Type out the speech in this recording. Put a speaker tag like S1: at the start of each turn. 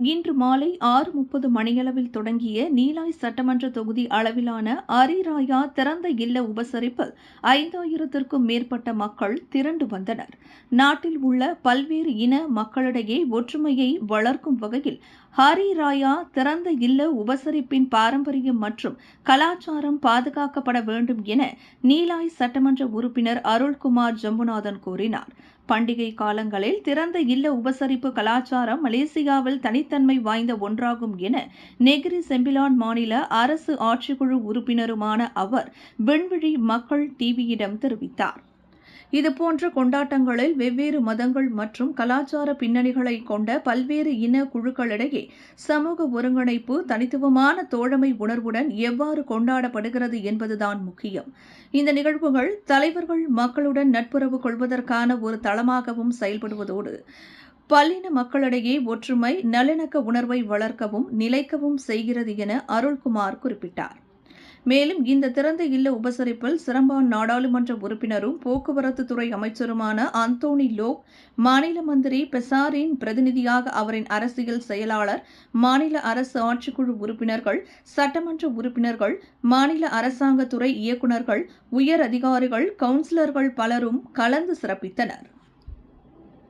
S1: இன்று மாலை ஆறு முப்பது மணியளவில் தொடங்கிய நீலாய் சட்டமன்ற தொகுதி அளவிலான அரிராயா திறந்த இல்ல உபசரிப்பில் ஐந்தாயிரத்திற்கும் மேற்பட்ட மக்கள் திரண்டு வந்தனர். நாட்டில் உள்ள பல்வேறு இன மக்களிடையே ஒற்றுமையை வளர்க்கும் வகையில் ஹரிராயா திறந்த இல்ல உபசரிப்பின் பாரம்பரியம் மற்றும் கலாச்சாரம் பாதுகாக்கப்பட வேண்டும் என நீலாய் சட்டமன்ற உறுப்பினர் அருள்குமார் ஜம்புநாதன் கூறினார். பண்டிகை காலங்களில் திறந்த இல்ல உபசரிப்பு கலாச்சாரம் மலேசியாவில் தனித்தன்மை வாய்ந்த ஒன்றாகும் என நெகிரி செம்பிலான் மாநில அரசு ஆட்சிக்குழு உறுப்பினருமான அவர் விண்வெளி மக்கள் டிவியிடம் தெரிவித்தார். இதுபோன்ற கொண்டாட்டங்களில் வெவ்வேறு மதங்கள் மற்றும் கலாச்சார பின்னணிகளை கொண்ட பல்வேறு இன குழுக்களிடையே சமூக ஒருங்கிணைப்பு தனித்துவமான தோழமை உணர்வுடன் எவ்வாறு கொண்டாடப்படுகிறது என்பதுதான் முக்கியம். இந்த நிகழ்வுகள் தலைவர்கள் மக்களுடன் நட்புறவு கொள்வதற்கான ஒரு தளமாகவும் செயல்படுவதோடு பல்லின மக்களிடையே ஒற்றுமை நல்லிணக்க உணர்வை வளர்க்கவும் நிலைக்கவும் செய்கிறது என அருள்குமார் குறிப்பிட்டார். மேலும் இந்த திறந்த இல்ல உபசரிப்பில் சிரம்பான் நாடாளுமன்ற உறுப்பினரும் போக்குவரத்து துறை அமைச்சருமான அந்தோனி லோக் மாநில மந்திரி பெசாரின் பிரதிநிதியாக அவரின் அரசியல் செயலாளர் மாநில அரசு ஆட்சிக்குழு உறுப்பினர்கள் சட்டமன்ற உறுப்பினர்கள் மாநில அரசாங்கத்துறை இயக்குநர்கள் உயர் அதிகாரிகள் கவுன்சிலர்கள் பலரும் கலந்து சிறப்பித்தனர்.